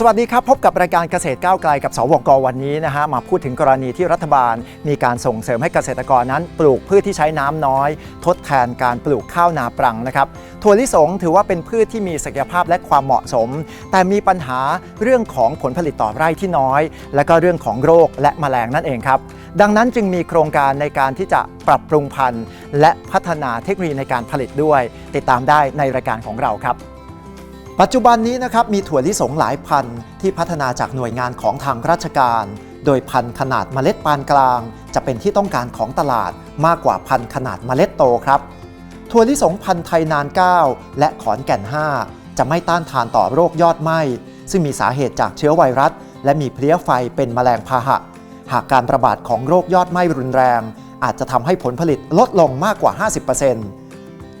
สวัสดีครับ พบกับรายการเกษตรก้าวไกลกับสวกวันนี้นะฮะมาพูดถึงกรณีที่รัฐบาล มีการส่งเสริมให้เกษตรกรนั้น ปลูกพืชที่ใช้น้ำน้อย ทดแทนการปลูกข้าวนาปรังนะครับถั่วลิสงถือว่าเป็นพืชที่มีศักยภาพและความเหมาะสม แต่มีปัญหาเรื่องของผลผลิตต่อไร่ที่น้อย และก็เรื่องของโรคและแมลงนั่นเองครับดังนั้นจึงมีโครงการในการที่จะปรับปรุงพันธุ์ และพัฒนาเทคโนโลยีในการผลิตด้วย ติดตามได้ในรายการของเราครับ ปัจจุบันนี้นะครับมีถั่วลิสงหลายพันธุ์ที่พัฒนาจากหน่วยงานของทางราชการ โดยพันธุ์ขนาดเมล็ดปานกลาง จะเป็นที่ต้องการของตลาดมากกว่าพันธุ์ขนาดเมล็ดโตครับถั่วลิสงพันธุ์ไทยนาน 9 และขอนแก่น 5 จะไม่ต้านทานต่อโรคยอดไหม้ซึ่งมีสาเหตุจากเชื้อไวรัส และมีเพลี้ยไฟเป็นแมลงพาหะ หากการระบาดของโรคยอดไหม้รุนแรง อาจจะทำให้ผลผลิตลดลงมากกว่า 50%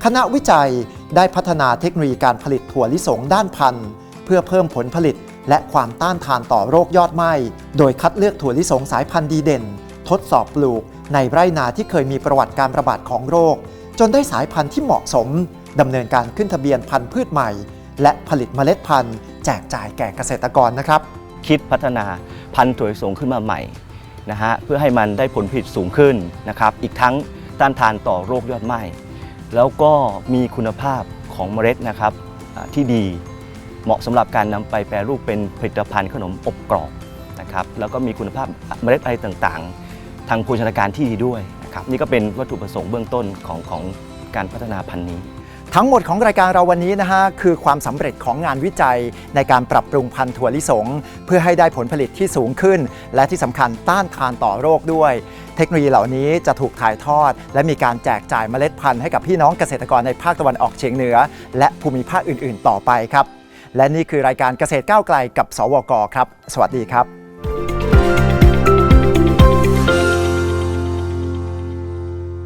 คณะวิจัยได้พัฒนาเทคโนโลยีการผลิตถั่วลิสงด้านพันธุ์ เพื่อเพิ่มผลผลิตและความต้านทานต่อโรคยอดไหม้ โดยคัดเลือกถั่วลิสงสายพันธุ์ดีเด่น ทดสอบปลูก ในไร่นาที่เคยมีประวัติการระบาดของโรค จนได้สายพันธุ์ที่เหมาะสมดำเนินการขึ้นทะเบียนพันธุ์พืชใหม่ และผลิตเมล็ดพันธุ์ แจกจ่ายแก่เกษตรกรนะครับ คิดพัฒนาพันธุ์ถั่วลิสงขึ้นมาใหม่นะฮะเพื่อให้มันได้ผลผลิตสูงขึ้นนะครับอีกทั้งต้านทานต่อโรคยอดไหม้ แล้วก็มีคุณภาพของเมล็ดนะครับที่ดีเหมาะสำหรับการนำไปแปรรูปเป็นผลิตภัณฑ์ขนมอบกรอบนะครับแล้วก็มีคุณภาพเมล็ดอะไรต่างๆ ทางโภชนาการที่ดีด้วยนะครับนี่ก็เป็นวัตถุประสงค์เบื้องต้นของของการพัฒนาพันธุ์นี้ ทั้งหมดของรายการเราวันนี้นะฮะคือความสำเร็จของงานวิจัยในการปรับปรุงพันธุ์ถั่วลิสง เพื่อให้ได้ผลผลิตที่สูงขึ้น และที่สำคัญต้านทานต่อโรคด้วย เทคโนโลยีเหล่านี้จะถูกถ่ายทอด และมีการแจกจ่ายเมล็ดพันธุ์ให้กับพี่น้องเกษตรกรในภาคตะวันออกเฉียงเหนือ และภูมิภาคอื่น ๆ ต่อไปครับ และนี่คือรายการเกษตรก้าวไกลกับ สวกครับ สวัสดีครับ